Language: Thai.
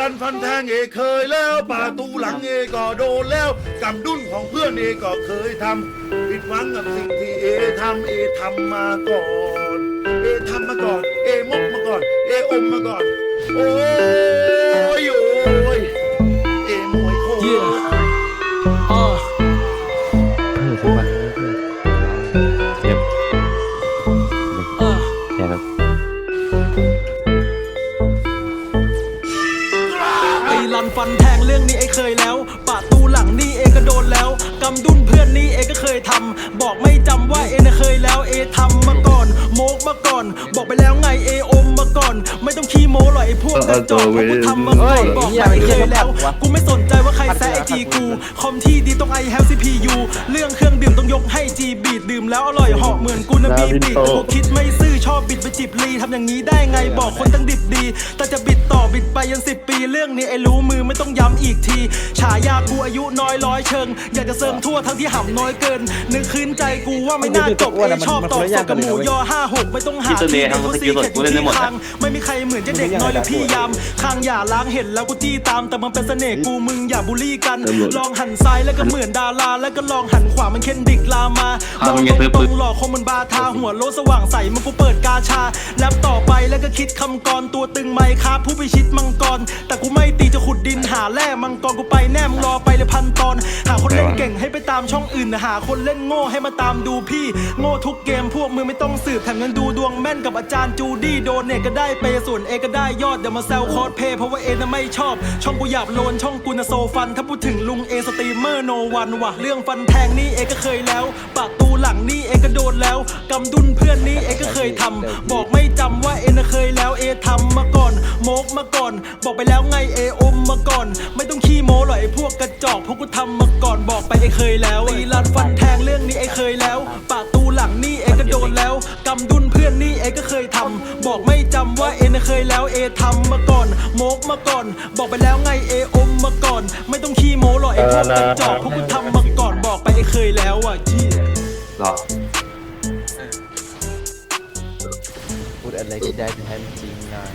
รันฟันแทงเอเคยแล้วป่าตูหลังเอก็โดนแล้วกำดุ้นของเพื่อนเอก็เคยทำผิดหวังกับสิ่งที่เอทำเอทำมาก่อน เอทำมาก่อน เอมกมาก่อน เออมมาก่อน โอ้ยโอ้ยเอมวยโคตร Yeah. Uh. รื่องนี้ไอ้เคยแล้ว ปาดตูหลังนี่เองก็โดนแล้ว กำดุนเพื่อนนี่เองก็เคยทำ บอกไม่จำว่าเองน่ะเคยแล้วเอทำมาก่อน โมกมาก่อน บอกไปแล้วไงเออมมาก่อน ไม่ต้องขี้โม้หรอกไอ้พวกกระจอกเพราะกูทำมาก่อนบอกไปเคยแล้ว กูไม่สนใจว่าใครแซะไอจีกู คอมที่ดีต้องไอแฮลซีพียูเรื่องเครื่องดื่มต้องยกให้จีบีดดื่มแล้วอร่อยเหาะเหมือนกูนะบีบีดแต่กูคิดไม่ซื่อชอบบิดไปจิบลี ทำอย่างนี้ได้ไงบอกคนตั้งดิบดี แต่จะบิดต่อบิดไปยันสิบปีเรื่องนี้ไอ้รู้มือไม่ต้องย้ำอีกที ฉายากูอายุน้อยร้อยเชิง อยากจะเสริมทั่วทั้งที่ห่ำน้อยเกิน นึกคืนใจกูว่าไม่น่าจบเอชอบตอบสดกับหมูยอห้าหกไม่ต้องหาที่เด็กกูซีเข็ดอยู่ที่คางไม่มีใครเหมือนจะเด็กน้อยหรือพี่ยามคางอย่าล้างเห็นแล้วกูจี้ตามแต่มันเป็นเสน่ห์กูมึงอย่าบูลลี่กัน ลองหันซ้ายแล้วก็เหมือนดาราแล้วก็ลองหันขวามันเคนดิกลามามองตรงตรงๆหลอกคงมันบาทาหัวโลสว่างใสมันกูเปิดกาชาแลบต่อไปแล้วก็คิดคำกรตัวตึงไมค์ครับผู้พิชิตมังกร แต่กูไม่ตีจะขุดดินหาแร่มังกรกูไปแน่มรอไปเลยพันตอน หาคนเล่นเก่งให้ไปตามช่องอื่นหาคนเล่นโง่ให้มาตามดูพี่ โง่ทุกเกมพวกมึงไม่ต้องสืบแถมยังดูดวงแม่นกับอาจารย์จูดี้โดนเนตก็ได้เปย์ส่วนเอก็ได้ยอดอย่ามาแซวคอร์สเพย์เพราะว่าเอน่ะไม่ชอบ ช่องกูหยาบโลนช่องกูน่ะโซฟัน ถ้าพูดถึงลุงเอสตรีมเมอร์โนวันว่ะเรื่องฟันแทงนี่เอก็เคยแล้ว ปากตูหลังนี่เอก็โดนแล้วกำดุนเพื่อนนี่เอก็เคยทำบอก กมาก่อน บอกไปแล้วไงเออมมาก่อน ไม่ต้องขี้โม้หรอกไอพวกกระจอกพวกกูทำมาก่อนบอกไปไอเคยแล้วตีลันฟันแทงเรื่องนี้ไอเคยแล้วปากตูหลังนี่เอก็โดนแล้วกำดุนเพื่อนนี่เอก็เคยทำบอกไม่จำว่าเอน่ะเคยแล้วเอทำมาก่อนโมกมาก่อน บอกไปแล้วไงเออมมาก่อน ไม่ต้องขี้โม้หรอกไอพวกกระจอกพวกกูทำมาก่อนบอกไปไอเคยแล้วอะเจี้ยหรอพูดอะไรก็ได้แต่ให้มันจริงน่อย